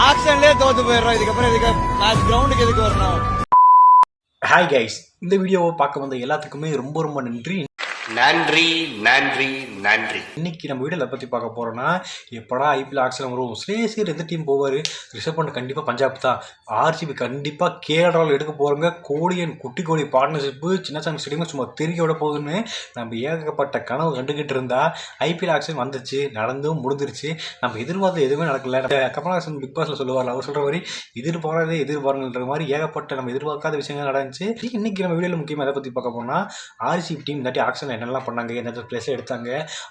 ஆக்ஷன்லேயே தோத்து போயிடுறோம். இதுக்கப்புறம் இதுக்கு மேட்ச் கிரவுண்டுக்கு எதுக்கு வரணும்? ஹாய் கைஸ் இந்த வீடியோவை பார்க்க வந்த எல்லாத்துக்குமே ரொம்ப ரொம்ப நன்றி. நன்றி நன்றி நன்றி. இன்னைக்கு நம்ம வீடியோவில் பற்றி பார்க்க போகிறோம்னா எப்படா ஐபிஎல் ஆக்ஷன் வரும்? சரி எந்த டீம் போவார்? ரிசர்வ் பண்ண கண்டிப்பாக பஞ்சாப் தான். ஆர்சிபி கண்டிப்பாக கேரளாவில் எடுக்க போகிறோங்க கோடி அண்ட் குட்டி கோடி பார்ட்னர்ஷிப்பு சின்னசாமி ஸ்டேடியம் சும்மா திருக்கி விட போகுதுன்னு நம்ம ஏகப்பட்ட கனவு கண்டுக்கிட்டு இருந்தா ஐபிஎல் ஆக்ஷன் வந்துச்சு நடந்தும் முடிஞ்சிருச்சு. நம்ம எதிர்பார்த்து எதுவுமே நடக்கல. கமல்ஹாசன் பிக் பாஸில் சொல்லுவார் அவர் சொல்கிற மாதிரி எதிர்பாராதே எதிர்பாருன்ற மாதிரி ஏகப்பட்ட நம்ம எதிர்பார்க்காத விஷயங்கள் நடந்துச்சு. இன்னைக்கு நம்ம வீடியோவில் முக்கியமாக எதை பற்றி பார்க்க போனால் ஆர்சிபி டீம் இல்லாட்டி ஆக்ஷன் என்னெல்லாம் பண்ணாங்க எந்தெந்த பிளேஸ் எடுத்தாங்க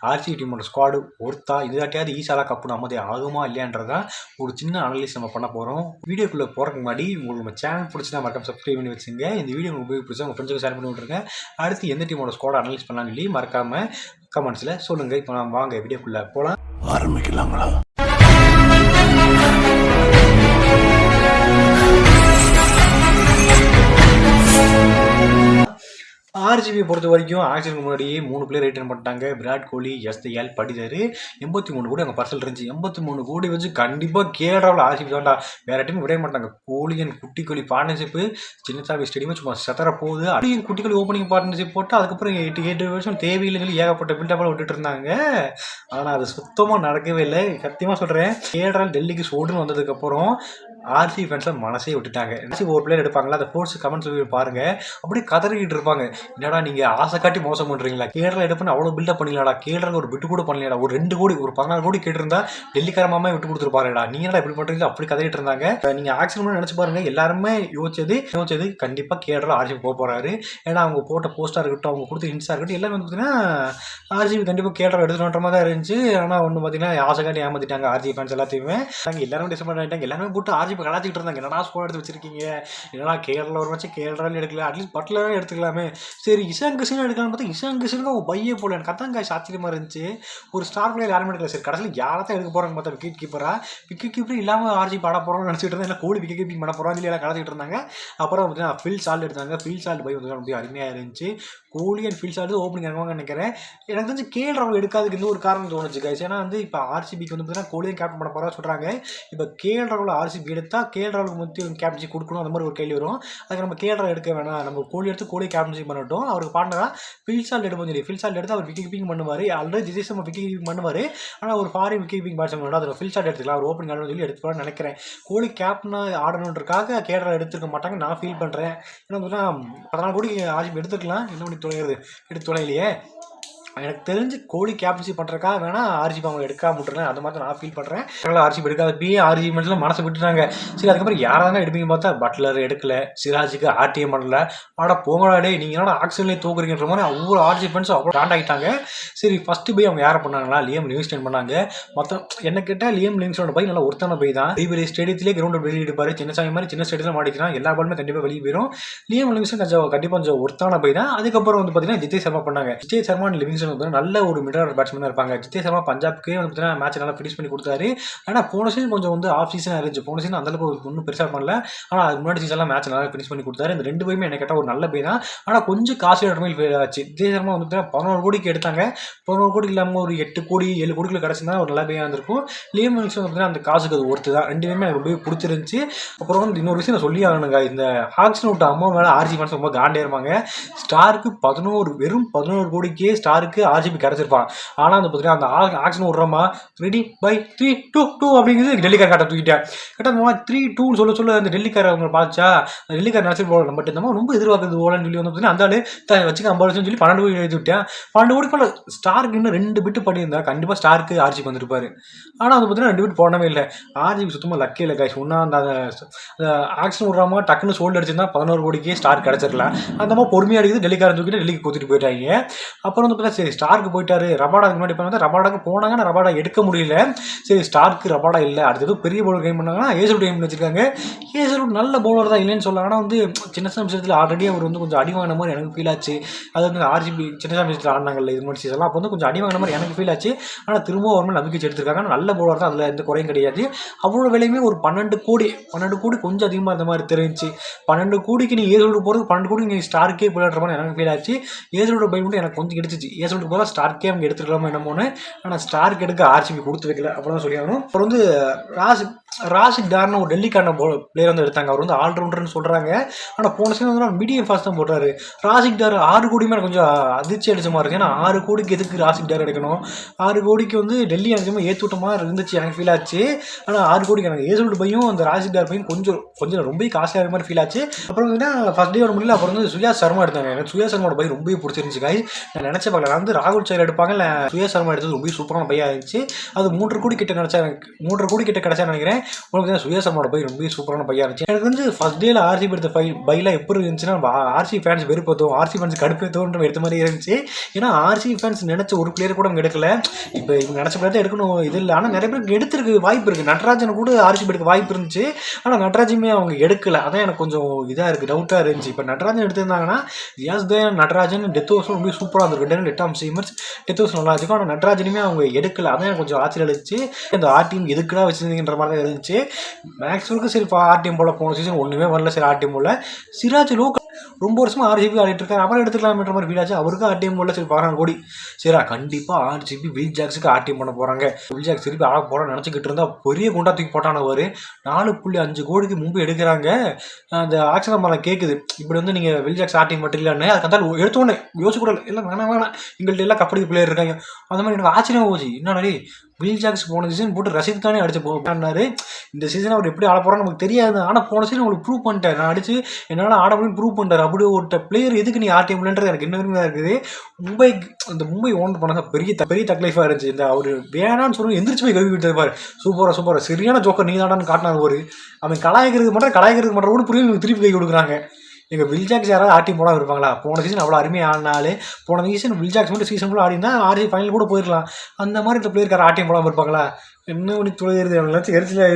ஆர்சிபி டீமோட ஸ்குவாடு ஒருத்தா இதாட்டியாவது ஈஸியாக கப்பு நம்மதே ஆகுமா இல்லையான்றதான் ஒரு சின்ன அனலிஸ் நம்ம பண்ண போகிறோம் வீடியோக்குள்ளே போகிறதுக்கு முன்னாடி உங்களுக்கு நம்ம சேனல் பிடிச்சினா மறக்காம சப்ஸ்கிரைப் பண்ணி வச்சுங்க. இந்த வீடியோ உங்களுக்கு போய் பிடிச்சா உங்கள் ஃப்ரெண்ட்ஸுக்கு ஷேர் பண்ணி விட்ருங்க அடுத்து எந்த டீமோட ஸ்குவாட் அனலைஸ் பண்ணலாம்னு சொல்லி மறக்காமல் கமெண்ட்ஸில் சொல்லுங்கள் இப்போ நான் வாங்க வீடியோக்குள்ளே போகலாம் ஆரம்பிக்கலாங்களா? ஆர்ஜிபி பொறுத்த வரைக்கும் ஆக்ஷனுக்கு முன்னாடியே மூணு பிளேயர் ரிட்டர்ன் பண்ணிட்டாங்க. விராட் கோலி எஸ்தயால் படிதார். எண்பத்தி மூணு கோடி அங்கே பர்சல் இருந்துச்சு. எண்பத்தி மூணு கோடி வச்சு கண்டிப்பாக கேரளாவில் ஆர்ஜிபி தான்டா வேற டீம் விட மாட்டாங்க. கோலியன் குட்டி கோலி பார்ட்னர்ஷிப்பு சின்னசாமி ஸ்டேடியம் சும்மா செத்தர போகுது. அப்படியே குட்டி கோலி ஓப்பனிங் பார்ட்னர்ஷிப் போட்டு அதுக்கப்புறம் எட்டு எட்டு வருஷம் தேவையில்லைன்னு சொல்லி ஏகப்பட்ட பில்டப்பில் விட்டுட்டு இருந்தாங்க. ஆனால் அது சுத்தமாக நடக்கவே இல்லை. சத்தியமாக சொல்கிறேன் கேரளா டெல்லிக்கு சோடுன்னு வந்ததுக்கப்புறம் ஆர்சி ஃபேன்ஸை மனசே விட்டுட்டாங்க. ஆர்சி ஒரு பிளேயர் எடுப்பாங்களா அந்த ஃபோர்ஸ் கமெண்ட் சொல்லி பாருங்க. அப்படியே கதறிக்கிட்டு இருப்பாங்க. என்னடா நீங்க ஆசை காட்டி மோசம் பண்றீங்களா? கேரளா எடுப்புன்னு அவ்வளோ பில்டப் பண்ணலாடா கேரளா ஒரு விட்டு கூட பண்ணலடா ஒரு ரெண்டு கோடி ஒரு பதினாறு கோடி கேட்டிருந்தா டெல்லிக்கார விட்டு கொடுத்துருப்பாருடா. நீ என்னடா இப்படி பண்றீங்களா அப்படி கதறிட்டு இருந்தாங்க. நீங்க ஆக்ஷன் பண்ணி நினைச்சு பாருங்க. எல்லாருமே யோசிச்சது யோசிச்சது கண்டிப்பா கேரளா ஆர்சி போக போறாரு. ஏன்னா அவங்க போட்ட போஸ்டா இருக்கட்டும் அவங்க கொடுத்த இன்ஸ்டா இருக்கட்டும் எல்லாமே வந்து பார்த்தீங்கன்னா ஆர்ஜிபி கண்டிப்பாக கேரளா எடுத்துகிட்டு மாதிரி தான் இருந்துச்சு. ஆனால் ஒன்று பார்த்தீங்கன்னா ஆசை காட்டி ஏமாத்திட்டாங்க ஆர்ஜி ஃபேன்ஸ் எல்லாத்தையுமே. நாங்கள் எல்லாரும் டிசப்பாயிண்ட் ஆகிட்டாங்க எல்லாருமே போட்டு இப்போ கலாச்சிக்கிட்டு இருந்தாங்க. என்னடா ஸ்கோர் எடுத்து வச்சிருக்கீங்க? என்னடா கேரளா ஒரு மேட்ச் கேரளாவில் எடுக்கல. அட்லீஸ்ட் பட்லரே எடுத்துக்கலாமே. சரி இஷான் கிஷன் எடுக்கலாம்னு பார்த்தா இஷான் கிஷனுக்கு அவங்க பையே போல எனக்கு அதான் காய்ச்சி இருந்துச்சு. ஒரு ஸ்டார் பிளேயர் யாருமே எடுக்கல. சரி கடைசியில் யாரை தான் எடுக்க போகிறாங்க பார்த்தா விக்கெட் கீப்பரா விக்கெட் கீப்பர் இல்லாமல் ஆர்ஜி பாட போகிறோம்னு நினச்சிட்டு இருந்தேன். இல்லை கோலி விக்கெட் கீப்பிங் பண்ண போகிறோம் சொல்லி எல்லாம் கலந்துக்கிட்டு இருந்தாங்க. அப்புறம் பார்த்தீங்கன்னா ஃபில் சால்ட் எடுத்தாங்க. ஃபில் சால்ட் பை வந்து ரொம்ப அருமையாக இருந்துச்சு. கோலி அண்ட் ஃபீல்ஸ் ஆடுறது ஓப்பனிங் இறங்குவாங்க நினைக்கிறேன். எனக்கு தெரிஞ்சு கேஎல் ராகுல் எடுக்காதுக்கு இன்னும் ஒரு காரணம் தோணுச்சு கைஸ் ஏன்னா வந்து இப்போ ஆர்சிபிக்கு வந்து பார்த்தீங்கன்னா கோலியும் கேப்டன் பண்ண போகிறா சொல்கிறாங்க இப்போ கேஎல் ராகுல் ஆர்சிபி எடுத்தால் கேஎல் ராகுல் கேப்டன்சி கொடுக்கணும் அந்த மாதிரி ஒரு கேள்வி வரும். அதுக்கு நம்ம கேஎல் ராகுல் எடுக்க வேணாம். நம்ம கோலி எடுத்து கோலி கேப்டன்சி பண்ணட்டும். அவருக்கு பார்ட்னராக ஃபீல்சால்ட் எடுப்போம் சொல்லி ஃபீல்சால்ட் எடுத்து அவர் விக்கெட் கீப்பிங் பண்ணுவார். ஆல்ரெடி ஜிஜி நம்ம விக்கெட் கீப்பிங் பண்ணுவார். ஆனால் ஒரு ஃபாரின் விக்கெட் கீப்பிங் பேட்ஸ்மேன் வேணும் அதில் ஃபீல்சால்ட் எடுத்துக்கலாம். அவர் ஓப்பனிங் ஆடணும்னு சொல்லி எடுத்துக்கலாம்னு நினைக்கிறேன். கோலி கேப்டனாக ஆடணுன்றக்காக கேரளா எடுத்துருக்க மாட்டாங்க. நான் ஃபீல் பண்ணுறேன் ஏன்னா பார்த்தீங்கன்னா பதினாலு கோடி ஆர்சிபி எடுத்துக்கலாம் என்ன பண்ணி தொலைகிறது எடுத்து தொலைலையே எனக்கு தெரிஞ்சு கோலி கேப்டன்சி பண்ணுறக்காக வேணா ஆர்ஜிபி அவங்க எடுக்காம விட்டுறேன் அது மாதிரி நான் ஃபீல் பண்ணுறேன் ஆர்ஜிபி எடுக்காத பி ஆர்ஜி மட்டும் மனசை விட்டுட்டாங்க. சரி அதுக்கப்புறம் யாராவது எடுப்பீங்க பார்த்தா பட்லர் எடுக்கல சிராஜுக்கு ஆர்டிஎம் பண்ணல. ஆனா போங்கடாடே நீங்க என்னடா தூக்குறீங்கன்ற மாதிரி அவ்வளோ ஆர்ஜி ஃபேன்ஸ் அவ்வளோ ஸ்டாண்ட் ஆகிட்டாங்க சரி ஃபர்ஸ்ட் போய் அவங்க யாரை பண்ணாங்களா? லியம் லிவிங்ஸ்டன் பண்ணாங்க. மொத்தம் என்ன கேட்டால் லியம் லிவிங்ஸ்டோட போய் நல்லா ஒருத்தான போய் தான். பெரிய ஸ்டேடியத்திலே கிரௌண்ட் வெளியே சின்ன சாயம் மாதிரி சின்ன ஸ்டேடியத்தில் மாட்டிக்கிறான் எல்லா பாலுமே கண்டிப்பாக வெளியே போயிடும் லியம் லிவிங்ஸ்டன் கொஞ்சம் கண்டிப்பாக கொஞ்சம் ஒருத்தான போய் தான். அதுக்கப்புறம் வந்து பார்த்தீங்கன்னா ஜித்தே சர்மா பண்ணாங்க. ஜித்தே சர்மா லிவிங்ஸ்டன் வந்து நல்ல ஒரு மிடல் ஆர்டர் பேட்ஸ்மேனாக இருப்பாங்க. ஜித்தே சர்மா பஞ்சாப்க்கே வந்து பார்த்தீங்கன்னா மேட்ச் நல்லா ஃபினிஷ் பண்ணி கொடுத்தாரு. ஆனால் போன சீசன் கொஞ்சம் வந்து ஆஃப் சீசன் இருந்துச்சு. போன சீசன் அந்தளவுக்கு ஒன்றும் பெருசாக பண்ணல. ஆனால் அது முன்னாடி சீசன்லாம் மேட்ச் நல்லா ஃபினிஷ் பண்ணி கொடுத்தாரு. இந்த ரெண்டு பேருமே எனக்கு கேட்டால் ஒரு நல்ல பே தான். ஆனால் கொஞ்சம் காசு இடமே ஃபெயில் ஆச்சு. ஜித்தே சர்மா வந்து பார்த்தீங்கன்னா பதினோரு கோடிக்கு எடுத்தாங்க. பதினோரு கோடி இல்லாமல் ஒரு எட்டு கோடி ஏழு கோடிக்குள்ள கிடச்சிருந்தா ஒரு நல்ல பேயாக இருந்திருக்கும். லியம் வந்து பார்த்தீங்கன்னா அந்த காசுக்கு அது ஒருத்து தான். ரெண்டு பேருமே எனக்கு ரொம்பவே பிடிச்சிருந்துச்சு. அப்புறம் வந்து இன்னொரு விஷயம் நான் சொல்லி ஆகணுங்க. இந்த ஹாக்ஸ்னு விட்ட அம்மா மேலே ஆர்ஜி ஃபேன்ஸ் ரொம்ப காண்டே இருப்பாங்க. ஸ்டாருக்கு பதினோரு வெறும் பதினோரு கோடிக்கே ஸ்டாருக்கு ஆர்ஜிபி கிடச்சிருப்பான். ஆனால் அந்த பார்த்தீங்கன்னா அந்த action விட்றமா ready by three two two அப்படிங்கிறது டெல்லிக்கார் காட்ட தூக்கிட்டேன். கரெக்டாக மாதிரி த்ரீ டூன்னு சொல்ல சொல்ல அந்த டெல்லிக்கார் அவங்க பார்த்தா அந்த டெல்லிக்கார் நினச்சி போல நம்ம இந்த ரொம்ப எதிர்பார்க்குறது போலன்னு சொல்லி வந்து பார்த்தீங்கன்னா அந்த ஆள் வச்சுக்க ஐம்பது லட்சம் சொல்லி பன்னெண்டு கோடி எழுதி விட்டேன். பன்னெண்டு கோடி போல ஸ்டாருக்கு இன்னும் ரெண்டு பிட்டு பண்ணியிருந்தா கண்டிப்பாக ஸ்டாருக்கு ஆர்ஜிபி வந்திருப்பாரு. ஆனால் அது பார்த்தீங்கன்னா ரெண்டு பிட் போடவே இல்லை. ஆர்ஜிபி சுத்தமாக லக்கே இல்லை காய்ச்சி ஒன்றா அந்த ஆக்ஷன் விட்றாம டக்குன்னு சோல்டு அடிச்சிருந்தா பதினோரு கோடிக்கே ஸ்டார் கிடச்சிருக்கலாம் அந்த மாதிரி பொறுமையாக இருக்குது டெல்லிக்காரன் தூக்கிட்டு டெல்லிக்கு கொடுத்துட்டு போயிட்டாங்க. அப்புறம் வந்து பார்த்தா சரி ஸ்டார்க்கு போயிட்டாரு. ரபாடாக்கு முன்னாடி பார்த்தா ரபாடாக்கு போனாங்க ஆனால் ரபாடா எடுக்க முடியல. சரி ஸ்டார்க்கு ரபாடா இல்லை. அடுத்தது பெரிய பவுலர் கேம் பண்ணாங்கன்னா ஏசல் கேம் வச்சிருக்காங்க. ஏசல் நல்ல பவுலர் தான் இல்லைன்னு சொல்லலாம். ஆனால் வந்து சின்ன விஷயத்தில் ஆல்ரெடி அவர் வந்து கொஞ்சம் அடி வாங்கின மாதிரி எனக்கு ஃபீல் ஆச்சு. அது வந்து ஆர்ஜிபி சின்ன விஷயத்தில் ஆடினாங்கல்ல இது மாதிரி சீசன்லாம் அப்போ வந்து கொஞ்சம் அடி வாங்கின மாதிரி எனக்கு ஃபீல் ஆச்சு. ஆனால் திரும்பவும் அவர் மேலே நம்பிக்கை எடுத்திருக்காங்க. நல்ல பவுலர் தான். அதில் எந்த குறையும் கிடையாது. அவ்வளோ விலையுமே ஒரு பன்னெண்டு கோடி பன்னெண்டு கோடி கொஞ்சம் அதிகமாக இருந்த மாதிரி தெரிஞ்சு பன்னெண்டு கோடிக்கு நீ ஏசோடு போகிறது பன்னெண்டு கோடி நீ ஸ்டாருக்கே போயிடுற மாதிரி எனக்கு ஃபீல் ஆச்சு. ஏசோட பை மட்டும் எனக்கு கொஞ்சம் கிடைச்சிச்சு. சொல்லிட்டு போல ஸ்டார்க்கே அவங்க எடுத்துக்கலாமா என்னமோன்னு. ஆனால் ஸ்டார்க் எடுக்க ஆர்சிபி கொடுத்து வைக்கல அப்புறம் சொல்லியாகணும் அப்புறம் வந்து ராசி ராசிக் தார்னு ஒரு டெல்லிக்கான பிளேயர் வந்து எடுத்தாங்க. அவர் வந்து ஆல்ரவுண்டர்னு சொல்கிறாங்க ஆனால் போன சீன் வந்து மீடியம் ஃபாஸ்ட் தான் போடுறாரு ராசிக் டார் ஆறு கோடி மேலே கொஞ்சம் அதிர்ச்சி அடிச்ச மாதிரி இருக்கு. ஏன்னா ஆறு கோடிக்கு எதுக்கு ராசிக் டார் எடுக்கணும்? ஆறு கோடிக்கு வந்து டெல்லி எனக்கு ஏற்றுவிட்ட மாதிரி இருந்துச்சு. எனக்கு ஃபீல் ஆச்சு. ஆனால் ஆறு கோடிக்கு எனக்கு ஏசோல்டு பையும் அந்த ராசிக் டார் பையும் கொஞ்சம் கொஞ்சம் ரொம்ப காஸ்ட்லியாக மாதிரி ஃபீல் ஆச்சு. அப்புறம் வந்து ஃபஸ்ட் டே ஒரு முடியல. அப்புறம் வந்து சுயா சர்மா எடுத்தாங்க. எனக்கு சுயா சர்மாவோட பை ரொம்ப பிடிச்சிருந்துச்சு காய் நான் நினச்ச பார்க்கல. நான் வந்து ராகுல் சைல் எடுப்பாங்க இல்லை சர்மா எடுத்தது ரொம்ப சூப்பரான பையா இருந்துச்சு அது மூன்று கோடி கிட்ட கிடச்சா எனக்கு மூன்று கோடி கிட்ட கிடச்சா நினைக்கிறேன். உங்களுக்கு தான் சுயா சர்மாவோட பை ரொம்ப சூப்பரான பையா இருந்துச்சு. எனக்கு வந்து ஃபர்ஸ்ட் டேல ஆர்சிபி எடுத்த பை பைலாம் எப்படி இருந்துச்சுன்னா ஆர்சி ஃபேன்ஸ் வெறுப்பத்தோம் ஆர்சி ஃபேன்ஸ் கடுப்பேத்தோன்ற எடுத்த மாதிரி இருந்துச்சு. ஏன்னா ஆர்சி ஃபேன்ஸ் நினச்ச ஒரு பிளேயர் கூட அவங்க எடுக்கல. இப்போ இவங்க நினச்ச பிளேயர் தான் எடுக்கணும் இது இல்லை. ஆனால் நிறைய பேருக்கு எடுத்துருக்கு வாய்ப்பு இருக்குது நட்ராஜன் கூட ஆர்சிபி எடுக்க வாய்ப்பு இருந்துச்சு. ஆனால் நடராஜுமே அவங்க எடுக்கல. அதான் எனக்கு கொஞ்சம் இதாக இருக்குது டவுட்டாக இருந்துச்சு. இப்போ நட்ராஜன் எடுத்திருந்தாங்கன்னா யாஸ் தே நட்ராஜன் டெத் வருஷம் ரொம்ப சூப்பராக இருந்திருக்கு. டென் எட்டாம் லெட்டாம் சீமர்ஸ் டெத் ஹவுஸ் நல்லா இருக்கும் ஆனால் நட்ராஜனுமே அவங்க எடுக்கல. அதான் எனக்கு கொஞ்சம் ஆச்சரியம் அழிச்சு இந்த ஆர்டிஎம் எதுக்குடா வச்சிருந்தீங்கன்ற மாதிரி தான் இருந்துச்சு மேக்ஸிமம் சரி ஆர்டிஎம் போல போன சீசன் ஒன்றுமே வரல. சரி ஆர்டிஎம் போல. சிராஜ் லோக்கல் ரொம்ப வருஷமாக ஆறு ஜிபி ஆடிட்டு இருக்காரு. அப்புறம் எடுத்துக்கலாம்ன்ற மாதிரி ஃபீல் ஆச்சு அவருக்கும் ஆர்டிஎம் போல சரி பார்க்கலாம் கோடி சரிடா கண்டிப்பாக ஆறு ஜிபி வில் ஜாக்ஸுக்கு ஆர்டிஎம் பண்ண போகிறாங்க வில் ஜாக்ஸ் திருப்பி ஆட போகிறான்னு நினச்சிக்கிட்டு இருந்தால் பெரிய குண்டா தூக்கி போட்டானவர் நாலு புள்ளி அஞ்சு கோடிக்கு முன்பு எடுக்கிறாங்க. அந்த ஆக்ஷன் மரம் கேட்குது இப்படி வந்து நீங்கள் வில் ஜாக்ஸ் ஆர்டிஎம் மட்டும் அதுக்கு அந்த எடுத்தோடனே யோசிச்சு கூட இல்லை. வேணாம் வேணாம். எங்கள்கிட்ட எல்லாம் கபடி பிளேயர் இருக்காங்க. அந்த மாதிரி எனக்கு ஆச்சரியமா போச்சு. என்னடா வில் ஜாக்ஸ் போன சீசன் போட்டு ரசித் கானே அடிச்சு போனாரு இந்த சீசன் அவர் எப்படி ஆட போறான்னு நமக்கு தெரியாது. ஆனால் போன சீசன் உங்களுக்கு ப்ரூவ் பண்ணிட்டார். நான் அடிச்சு என்னால் ஆட முடியும் ப்ரூவ் பண்ணிட்டார். அப்படி ஒரு பிளேயர் எதுக்கு நீ ஆர்டிஎம்லன்றது எனக்கு என்ன வரைக்கும் இருக்குது. மும்பை இந்த மும்பை ஓன் பண்ணாங்க பெரிய பெரிய தக்லைஃபாக இருந்துச்சு. இந்த அவர் வேணான்னு சொல்லி எந்திரிச்சு போய் கழுவி விட்டது பாரு. சூப்பராக சூப்பராக சரியான ஜோக்கர் நீ தாடான்னு காட்டினார் ஒரு அவன் கலாய்க்கிறது மட்டும் கலாய்க்கிறது மட்டும் கூட புரியும் திருப்பி கை கொடுக்குறாங்க. எங்கள் வில்ஜாக்ஸ் யாராவது ஆட்டி போடாமல் இருப்பாங்களா? போன சீசன் அவ்வளோ அருமையாக ஆடினாலே போன சீசன் வில்ஜாக்ஸ் மட்டும் சீசன் ஃபுல்லாக ஆடினா ஆர்சி ஃபைனல் கூட போயிடலாம் அந்த மாதிரி இந்த பிளேயர்கார ஆட்டியம் போடாமல் இருப்பாங்களா? என்ன பண்ணி துளையிறது அவங்களாச்சும் எரிச்சல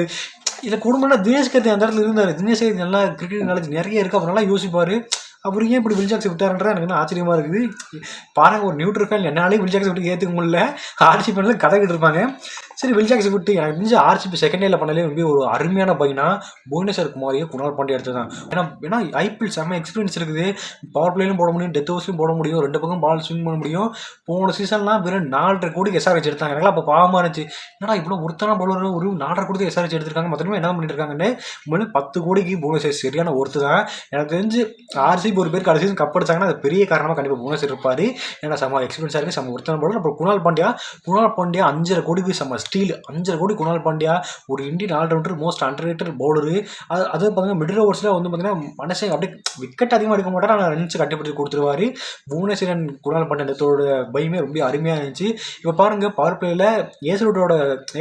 இதில் குடும்பம்னா தினேஷ் கத்தி அந்த இடத்துல இருந்தார். தினேஷ் கத்தி நல்லா கிரிக்கெட் நாலேஜ் நிறைய இருக்குது அவர் நல்லா யோசிப்பார். அவர் ஏன் இப்படி வில்ஜாக்ஸ் விட்டாருன்றது எனக்கு என்ன ஆச்சரியமாக இருக்குது. பாருங்க ஒரு நியூட்ரல் ஃபேன் என்னாலே வில்ஜாக்ஸ் விட்டு ஏற்றுக்க முடியல. ஆர்சி ஃபேனில் கதைக்கிட்டு இருப்பாங்க. சரி வில்ஜாக்ஸ் விட்டு எனக்கு தெரிஞ்சு ஆர்சிபி செகண்ட் டேல பண்ணலே ரொம்ப ஒரு அருமையான பையனா புவனேஸ்வர் குமாரியை குணால் பாண்டியா எடுத்து தான். ஏன்னா ஏன்னா ஐபிஎல் செம்ம எக்ஸ்பீரியன்ஸ் இருக்குது. பவர் பிளேலையும் போட முடியும் டெத் ஹவுஸ்லையும் போட முடியும் ரெண்டு பக்கம் பால் ஸ்விங் பண்ண முடியும். போன சீசன்லாம் வெறும் நாலரை கோடிக்கு எஸ்ஆர்ஹெச் எடுத்தாங்க. எனக்குலாம் அப்போ பாவமாக இருந்துச்சு. என்னடா இவ்வளோ ஒருத்தான பவுலர் ஒரு நாலரை கோடிக்கு எஸ்ஆர்ஹெச் எடுத்திருக்காங்க. மொத்தமே என்ன பண்ணிட்டு இருக்காங்கன்னு முதல்ல பத்து கோடிக்கு புவனேஸ்வர் சரியான ஒருத்து தான். எனக்கு தெரிஞ்சு ஆர்சிபி ஒரு பேருக்கு கடைசி சீசன் கப் அடிச்சாங்கன்னா அது பெரிய காரணமாக கண்டிப்பாக புவனேஸ்வர் இருப்பார். ஏன்னா செம்ம எக்ஸ்பீரியன்ஸாக இருக்குது செம்ம ஒருத்தான பவுலர் அப்புறம் குணால் பாண்டியா குணால் பாண்டியா அஞ்சரை கோடிக்கு செம்ம ஸ்டீல் அஞ்சரை கோடி குணால் பாண்டியா ஒரு Indian allrounder most underrated bowler அது அது பார்த்தீங்கன்னா மிடில் ஓவர்ஸில் வந்து பார்த்தீங்கன்னா மனுஷன் அப்படியே விக்கெட் அதிகமாக எடுக்க மாட்டார் ஆனால் ரன்ஸ் கட்டுப்படுத்தி கொடுத்துருவார். புவனேஸ்வரன் குணால் பாண்டியத்தோட பயமே ரொம்ப அருமையாக இருந்துச்சு. இப்போ பாருங்க பவர் பிளேயில் ஏசலூட்டோட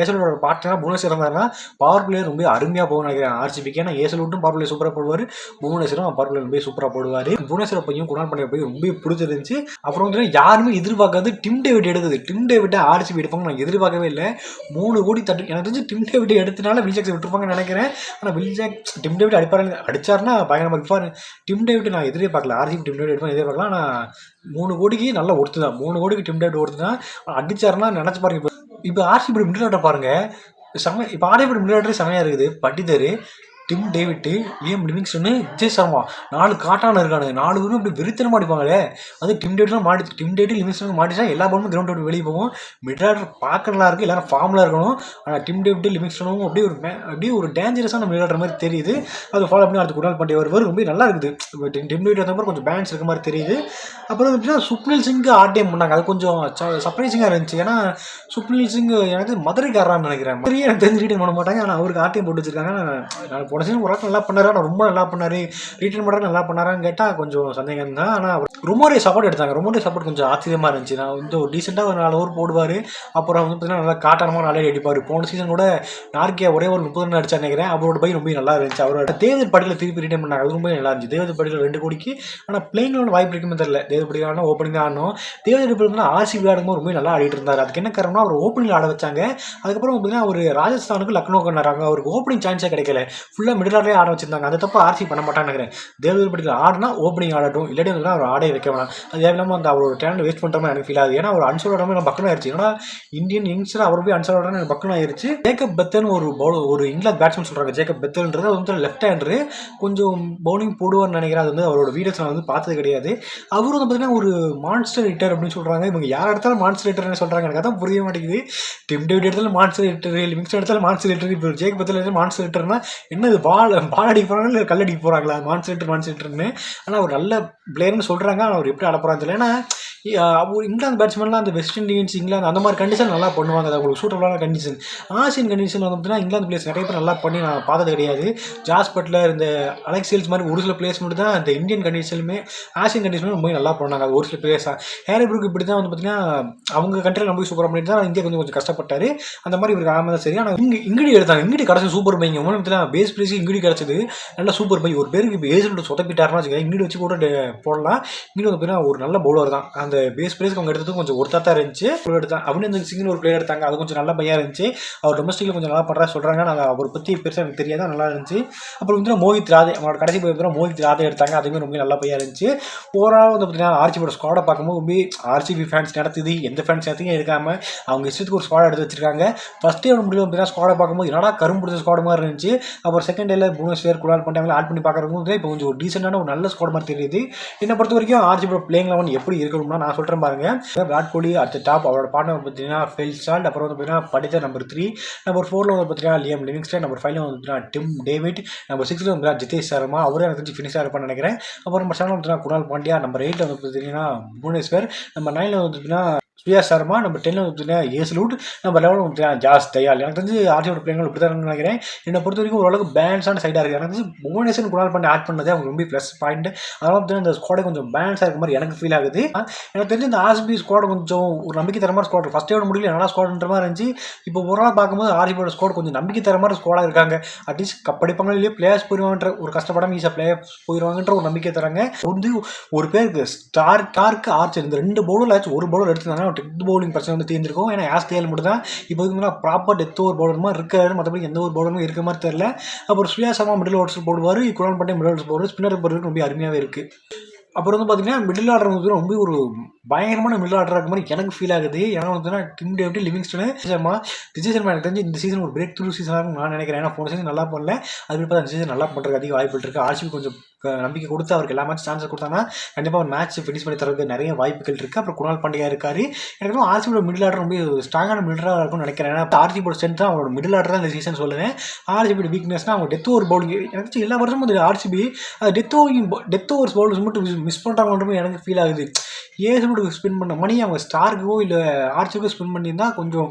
ஏசலூட்டோட பார்ட்னர் புவனேஸ்வரன் இருந்தாருன்னா பவர் பிளேயர் ரொம்ப அருமையாக போக நினைக்கிறேன். ஆர்சிபிக்கு ஏன்னா ஏசலூட்டும் பவர் பிளேயர் சூப்பராக போடுவார். புவனேஸ்வரம் பவர் பிளேயர் ரொம்ப சூப்பராக போடுவார். புவனேஸ்வர பையன் குணால் பாண்டியா பையன் ரொம்ப பிடிச்சிருந்துச்சு அப்புறம் வந்து யாருமே எதிர்பார்க்காது டிம் டேவிட் எடுத்தது. டிம் டேவிட்டை ஆர்சிபி எடுப்பாங்க நான் எதிர்பார்க்கவே இல்லை. மூணு கோடி தட்டு. எனக்கு தெரிஞ்சு டிம் டேவிட் எடுத்தனால வில்ஜாக்ஸ் விட்டுருப்பாங்கன்னு நினைக்கிறேன். ஆனால் வில்ஜாக் டிம் டேவிட் அடிப்பாரு அடிச்சாருன்னா பயங்கரமாக இருப்பார் டிம் டேவிட் நான் எதிரே பார்க்கல. ஆர்சிபி டிம் டேவிட் எடுப்பாங்க எதிரே பார்க்கலாம் ஆனால் மூணு கோடிக்கு நல்லா ஒருத்து தான். மூணு கோடிக்கு டிம் டேவிட் ஒருத்து தான் அடிச்சாருன்னா நினச்சி பாருங்க. இப்போ இப்போ ஆர்சிபி மிடில் ஆர்டர் செம இப்போ ஆர்சிபி மிடில் ஆர்டர் செமையாக இருக்குது. Patidar Tim David Liam Livingstone Vijay Sharma நாலு காட்டான இருக்கானுங்க. நாலு பேரும் இப்படி வெறித்தனமா மாடிப்பாங்களே அது டிம் டேவிட்லாம் மாடி டிம் டேவிட் லிவிங்ஸ்டன் மாட்டிச்சா எல்லா பாலுமே கிரவுண்ட் விட்டு வெளியே போகும். மிட் ஆர்டர் பார்க்க நல்லா இருக்கு எல்லாரும் ஃபார்மில் இருக்கணும். ஆனால் டிம் டேவிட் லிவிங்ஸ்டனும் அப்படியே ஒரு அப்படியே ஒரு டேஞ்சரஸான மிட் மாதிரி தெரியுது. அது ஃபாலோ பண்ணி அடுத்து குடால் பாண்டிய வருவார். ரொம்ப நல்லா இருக்குது. டிம் டிம் டேவிட் மாதிரி கொஞ்சம் பேலன்ஸ் இருக்க மாதிரி தெரியுது. அப்புறம் எப்படின்னா சுப்னில் சிங்கு டைம் பண்ணாங்க. அது கொஞ்சம் சர்ப்ரைசிங்காக இருந்துச்சு. ஏன்னா சுப்னில் சிங் எனக்கு மதுரைக்காரான்னு நினைக்கிறேன். மதுரையே எனக்கு தெரிஞ்சு ரீட்டைன் பண்ண மாட்டாங்க. ஆனால் அவருக்கு ஆர்டிஎம் போட்டு வச்சிருக்காங்க. நான் நான் போன சீசன் ஒரு நல்லா பண்ணாரு. ஆனால் ரொம்ப நல்லா பண்ணாரு. ரீட்டைன் பண்ணுறது நல்லா பண்ணாரான்னு கேட்டால் கொஞ்சம் சந்தேகம் தான். ஆனால் ரொமோரே சப்போர்ட் எடுத்தாங்க. ரொமோரே சப்போர்ட் கொஞ்சம் ஆச்சரியமாக இருந்துச்சு. நான் வந்து ஒரு டீசெண்டாக ஒரு நாலு ஓவர் போடுவார். அப்புறம் வந்து பார்த்தீங்கன்னா நல்லா காட்டானமாக நல்லா அடிப்பார். போன சீசன் கூட நார்கே ஒரே ஒரு முப்பது ரன் அடிச்சா நினைக்கிறேன். அவரோட பை ரொம்ப நல்லா இருந்துச்சு. அவரோட தேவதர் படியில் திருப்பி ரிட்டன் பண்ணாங்க. அது ரொம்ப நல்லா இருந்துச்சு. தேவதர் படியில் ரெண்டு கோடிக்கு. ஆனால் பிளேயிங்கில் வாய்ப்பு இருக்குமே தெரியல. தேவதர் படி ஆனால் ஓப்பனிங் தான் ஆடணும் தேவதர் படி ஆர்சிபி ஆடும்போது ரொம்ப நல்லா ஆடிட்டு இருந்தார். அதுக்கு என்ன காரணம்னா அவர் ஓப்பனிங் ஆட வச்சாங்க. அதுக்கப்புறம் பார்த்தீங்கன்னா அவர் ராஜஸ்தானுக்கு லக்னோ கொண்டாடுறாங்க அவருக்கு ஓப்பனிங் சான்ஸே கிடைக்கல. ஃபுல் ஃபுல்லாக மிடில் ஆர்டரே ஆட வச்சிருந்தாங்க. அந்த தப்பு ஆர்சி பண்ண மாட்டான்னு நினைக்கிறேன். தேவதூர் படிக்கிற ஆடுனா ஓப்பனிங் ஆடட்டும் இல்லாட்டி வந்து அவர் ஆடே வைக்க வேணாம். அது இல்லாமல் அந்த அவரோட டேலண்ட் வேஸ்ட் பண்ணுற மாதிரி எனக்கு ஃபீல் ஆகுது. ஏன்னா அவர் அன்சோல் ஆடாமல் எனக்கு பக்கம் ஆயிடுச்சு ஏன்னா இந்தியன் யங்ஸ்டர் அவர் போய் அன்சோல் ஆடாமல் எனக்கு பக்கம் ஆயிடுச்சு ஜேக்கப் பெத்தன் ஒரு பவுல் ஒரு இங்கிலாந்து பேட்ஸ்மேன் சொல்கிறாங்க ஜேக்கப் பெத்தன்றது அது வந்து லெஃப்ட் ஹேண்டரு கொஞ்சம் பவுலிங் போடுவார்னு நினைக்கிறேன். அது வந்து அவரோட வீடியோஸ் நான் வந்து பார்த்தது கிடையாது. அவரும் வந்து பார்த்தீங்கன்னா ஒரு மான்ஸ்டர் ஹிட்டர் அப்படின்னு சொல்கிறாங்க இவங்க யார் எடுத்தாலும் மான்ஸ்டர் ஹிட்டர்னு சொல்கிறாங்க எனக்கு அதான் புரிய மாட்டேங்குது. டிம் டேவிட் எடுத்தாலும் மான்ஸ்டர் ஹிட்டர் லிவிங்ஸ்டன் எடுத்தாலும் மான்ஸ்டர் ஹிட்டர் இப்போ ஜேக் பத்தில் மான்ஸ்டர் ஹிட்டர்னா என்ன இது பால் பால் அடிக்க இல்லை கல் அடிக்க போகிறாங்களா மான்சென்ட்ரு மான்சென்ட்ருன்னு ஆனால் அவர் நல்ல பிளேயர்னு சொல்கிறாங்க ஆனால் அவர் எப்படி ஆடப்போறான்னு தெரியல. ஏன்னா ஒரு இங்கிலாந்து பேட்ஸ்மேன்லாம் அந்த வெஸ்ட் இண்டீஸ் இங்கிலாந்து அந்த மாதிரி கண்டிஷன் நல்லா பண்ணுவாங்க. அது அவங்களுக்கு சூட்டபுளான கண்டிஷன் ஆசியன் கண்டிஷன் வந்து பார்த்தீங்கன்னா இங்கிலாந்து பிளேஸ் நிறைய பேர் நல்லா பண்ணி நான் பார்த்தது கிடையாது. ஜாஸ் பட்லர் இந்த அலெக்சியல்ஸ் மாதிரி ஒரு சில பிளேஸ் மட்டும் தான் இந்த இந்தியன் கண்டிஷனுமே ஆசியன் கண்டிஷனுமே ரொம்ப நல்லா பண்ணாங்க. அது ஒரு சில பிளேஸாக ஹேரி ப்ரூக் இப்படி தான் வந்து பார்த்தீங்கன்னா அவங்க கண்ட்ரியில் ரொம்ப சூப்பராக பண்ணிட்டு தான் இந்தியா கொஞ்சம் கொஞ்சம் கஷ்டப்பட்டாரு. அந்த மாதிரி இவருக்கு ஆமாம் தான் சரி. ஆனால் இங்கே இங்கிடி எடுத்தாங்க. இங்கிடி கிடச்சி சூப்பர் பைங்க பார்த்தீங்கன்னா பேஸ் பிளேஸ் இங்கிடி கிடச்சது. நல்லா சூப்பர் பை ஒரு பேருக்கு இப்போ ஏஜ் சொதப்பிட்டாருன்னா வச்சுக்கோங்க. இங்கிடி வச்சு கூட போடலாம். இங்கிடி வந்து பார்த்தீங்கன்னா ஒரு நல்ல பவுலர் தான். அந்த பேஸ் பிளேஸ்க்கு அவங்க எடுத்தது கொஞ்சம் ஒருத்தா தான் இருந்துச்சு. ஒரு எடுத்தாங்க அப்படின்னு சிங்கிள் ஒரு பிளேயர் எடுத்தாங்க. அது கொஞ்சம் நல்ல பையன் இருந்துச்சு. அவர் டொமஸ்டிக்கில் கொஞ்சம் நல்லா பண்ணுறா சொல்கிறாங்க நான் அவரை பற்றி பெருசாக எனக்கு தெரியாத. நல்லா இருந்துச்சு. அப்புறம் வந்து மோகித் ராதே அவனோட கடைசி போய் மோகித் ராதே எடுத்தாங்க. அதுவுமே ரொம்ப நல்ல பையன் இருந்துச்சு. ஓவரால் வந்து பார்த்தீங்கன்னா ஆர்சிபியோட ஸ்குவாடை பார்க்கும்போது ரொம்ப ஆர்சிபி ஃபேன்ஸ் நடத்துது. எந்த ஃபேன்ஸ் நடத்தியும் இருக்காமல் அவங்க இஷ்டத்துக்கு ஒரு ஸ்குவாட் எடுத்து வச்சிருக்காங்க. ஃபஸ்ட்டே ஒன்று முடியும் அப்படின்னா ஸ்குவாடை பார்க்கும்போது என்னடா கரும்பு பிடிச்ச ஸ்குவாட் மாதிரி இருந்துச்சு. அப்புறம் செகண்ட் டேல புவனேஸ்வர் குலால் பண்ணிட்டாங்க. ஆட் பண்ணி பார்க்குறவங்க இப்போ கொஞ்சம் ஒரு டீசெண்டான ஒரு நல்ல ஸ்குவாட் மாதிரி தெரியுது. என்னை பொறுத்த வரைக்கும் ஆர்சிபியோட பிளேயிங் லெவன் எப்படி இருக்கணும்னா நான் சொல்கிறேன் பாருங்க. விராட் கோலி அட் டாப் அவரோட பார்ட்னர் பார்த்தீங்கன்னா ஃபெல் சால்ட் அப்புறம் வந்து பார்த்தீங்கன்னா படித்த நம்பர் த்ரீ நம்பர் ஃபோரில் வந்து பார்த்தீங்கன்னா லியம் லிவிங்ஸ்டன் நம்பர் ஃபைவ்ல வந்து பார்த்தீங்கன்னா டிம் டேவிட் நம்பர் சிக்ஸில் வந்து ஜிதேஷ் சர்மா. அவரே எனக்கு தெரிஞ்சு ஃபினிஷாக இருப்பான்னு நினைக்கிறேன். அப்புறம் நம்பர் செவன் வந்து பார்த்தீங்கன்னா குணால் பாண்டியா. நம்பர் எயிட்டில் வந்து பார்த்தீங்கன்னா புவனேஸ்வர். நம்பர் நைனில் வந்து பார்த்தீங்கன்னா சுயா சர்மா நம்ம டென் வந்து பார்த்தீங்கன்னா நம்ம லெவலில் வந்து பார்த்தீங்கன்னா ஜாஸ் தயால் எனக்கு தெரிஞ்சு ஆர்சியோட பிள்ளைங்க இப்படி தான் நினைக்கிறேன். என்னை பொறுத்த வரைக்கும் ஓரளவுக்கு பேன்ஸான சைடாக இருக்குது எனக்கு தெரிஞ்சு புவனேஸ்வரன் குணால் பண்ணி ஆட் பண்ணதே அவங்க ரொம்ப ப்ளஸ் பாயிண்ட் அதனால பார்த்தீங்கன்னா இந்த ஸ்குவாடை கொஞ்சம் பேன்ஸாக இருக்க மாதிரி எனக்கு ஃபீல் ஆகுது. எனக்கு தெரிஞ்சு இந்த ஆர்சிபி ஸ்குவாட் கொஞ்சம் ஒரு நம்பிக்கை தர மாதிரி ஸ்குவாட் ஃபஸ்ட்டே விட முடியல நல்லா ஸ்குவாட்ன்ற மாதிரி இருந்துச்சு. இப்போ ஒரு பார்க்கும்போது ஆர்சிபியோட ஸ்குவாட் கொஞ்சம் நம்பிக்கை தர மாதிரி ஸ்குவாடாக இருக்காங்க. அட்லீஸ்ட் கப்படிப்பாங்க இல்லையோ பிளேயர்ஸ் போயிடுவாங்கன்ற ஒரு கஷ்டப்படாமல் ஈஸியாக பிளேயர்ஸ் போயிடுவாங்கன்ற ஒரு நம்பிக்கை தராங்க. வந்து ஒரு பேருக்கு ஸ்டார் ஸ்டார்க்கு ஆர்ச்சர். இந்த ரெண்டு பவுலர் ஆச்சு ஒரு பவுலர் எடுத்துருந்தாங்க டெத் பவுலிங் பிரச்சனை வந்து தீர்ந்திருக்கும். ஏன்னா ஆஸ் தேல் மட்டும் தான் இப்போ வந்து ப்ராப்பர் டெத் ஓவர் பவுலர் மாதிரி இருக்காரு மற்றபடி எந்த ஒரு பவுலரும் இருக்க மாதிரி தெரியல. அப்புறம் சுயா சர்மா மிடில் ஓவர்ஸ் போடுவார் குரான் பாண்டே மிடில் ஓவர்ஸ் போடுவார் ஸ்பின்னர் போடுறது ரொம்ப அருமையாகவே இருக்குது அப்புறம் வந்து பார்த்தீங்கன்னா மிடில் ஆர்டர் வந்து ரொம்ப ஒரு பயங்கரமான மிடில் ஆர்டர் இருக்க மாதிரி எனக்கு ஃபீல் ஆகுது. ஏன்னா வந்து Tim David Livingstone Sharma Vijay Sharma எனக்கு தெரிஞ்சு இந்த சீசன் ஒரு பிரேக் த்ரூ சீசனாக நான் நினைக்கிறேன். ஏன்னா போன சீசன் நல்லா பண்ணல. அது பார்த்தா இந்த சீசன் நல்லா பண்ணுறதுக்கு அதிக வாய்ப்புகள் இருக்குது ஆர்சிபி கொஞ்சம் நம்பிக்கை கொடுத்து அவருக்கு எல்லா மேட்ச் சான்ஸ் கொடுத்தாங்கன்னா கண்டிப்பாக ஒரு மேட்ச் ஃபினிஷ் பண்ணி தரதுக்கு நிறைய வாய்ப்புகள் இருக்குது அப்புறம் குணால் பாண்டியா இருக்காரு. எனக்கு ஆர்சிபியோட மிடில் ஆர்டர் ரொம்ப ஸ்ட்ராங்கான மிடில் ஆர்டர் இருக்கும்னு நினைக்கிறேன். ஏன்னா ஆர்சிபியோட ஸ்ட்ரென்த் தான் அவங்களோட மிடில் ஆர்டர் தான் இந்த சீசன் சொல்லுவேன். ஆர்சிபியோட வீக்னஸ்னா அவங்க டெத் ஓவர் பவுலிங் எனக்கு எல்லா வருஷமும் அந்த ஆர்சிபி அது டெத் ஓவிங் டெத் ஓவர்ஸ் பவுலர்ஸ் மட்டும் மிஸ் பண்ணுறாங்கன்ற எனக்கு ஃபீல் ஆகுது. ஏசோடு ஸ்பின் பண்ண மணி அவங்க ஸ்டார்க்கோ இல்லை ஆர்ச்சுக்கோ ஸ்பின் பண்ணியிருந்தா கொஞ்சம்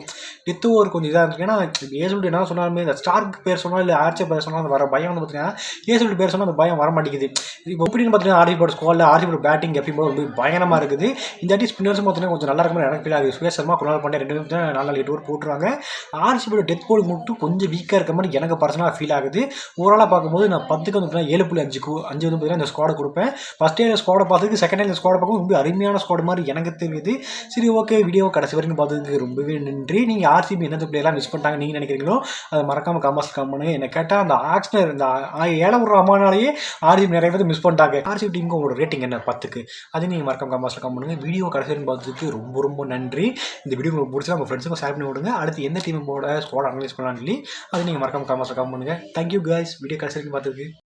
டெத் ஒரு கொஞ்சம் இதாக இருந்துச்சு ஏன்னா ஏசோடு என்ன சொன்னாலுமே இந்த ஸ்டார்க் பேர் சொன்னால் இல்லை ஆர்ச்சி பேர் சொன்னால் அந்த வர பயம் வந்து பார்த்தீங்கன்னா ஏசோடு பேர் சொன்னால் அந்த பயம் வர மாட்டேங்குது இப்போ எப்படின்னு பார்த்தீங்கன்னா ஆர்சிபோட ஸ்குவாடில் ஆர்சிபோட பேட்டிங் எப்பயும் போல ரொம்ப பயங்கரமாக இருக்குது. இந்த வாட்டி ஸ்பின்னர்ஸும் பார்த்தீங்கன்னா கொஞ்சம் நல்லா இருக்குமே எனக்கு ஃபீல் ஆகுது. சுயேஷ் சர்மா குணால் பாண்டே ரெண்டு பேரும் தான் நாலு எட்டு ஓவர் போட்டுருவாங்க. ஆர்சிபோட டெத் போல் மட்டும் கொஞ்சம் வீக்காக இருக்க மாதிரி எனக்கு பர்சனலாக ஃபீல் ஆகுது. ஓவராலாக பார்க்கும்போது நான் பத்துக்கு வந்து பார்த்தீங்கன்னா ஏழு புள்ளி அஞ்சுக்கு அஞ்சு வந்து பார்த்தீங்கன்னா இந்த ஸ்குவாடை கொடுப்பேன். ஃபஸ்ட்டே ஸ்குவாடை பார்த்துக்கு செகண்ட் ஹேண்ட் ஸ்குவாடை பார்க்கும் ரொம்ப அருமையான ஸ்குவாட் மாதிரி எனக்கு தெரியுது. சரி ஓகே வீடியோ கடைசி வரைக்கும் பார்த்ததுக்கு ரொம்பவே நன்றி. நீங்கள் ஆர்சிபி என்னென்ன பிளேயர்லாம் மிஸ் பண்ணிட்டாங்க நீங்கள் நினைக்கிறீங்களோ அதை மறக்காமல் காமர்ஸ் கம் பண்ணுங்க. என்ன கேட்டால் அந்த ஆக்ஷனர் இந்த ஆ- ஏழம் ஒரு அம்மானாலேயே ஆர்சிபி நிறைய பேர் மிஸ் பண்ணிட்டாங்க. ஆர்சிபி டீமுக்கு உங்களோட ரேட்டிங் என்ன பத்துக்கு? அது நீங்கள் மறக்காம காமர்ஸில் கம் வீடியோ கடைசி வரைக்கும் பார்த்ததுக்கு ரொம்ப ரொம்ப நன்றி. இந்த வீடியோ உங்களுக்கு பிடிச்சா உங்கள் ஃப்ரெண்ட்ஸுக்கும் ஷேர் பண்ணி விடுங்க. அடுத்து எந்த டீமோட ஸ்குவாட் அனலைஸ் பண்ணலாம்னு சொல்லி அது நீங்கள் மறக்காம காமர்ஸில் கம் பண்ணுங்க. Thank you guys. வீடியோ கடைசி வரைக்கும் பார்த்ததுக்கு.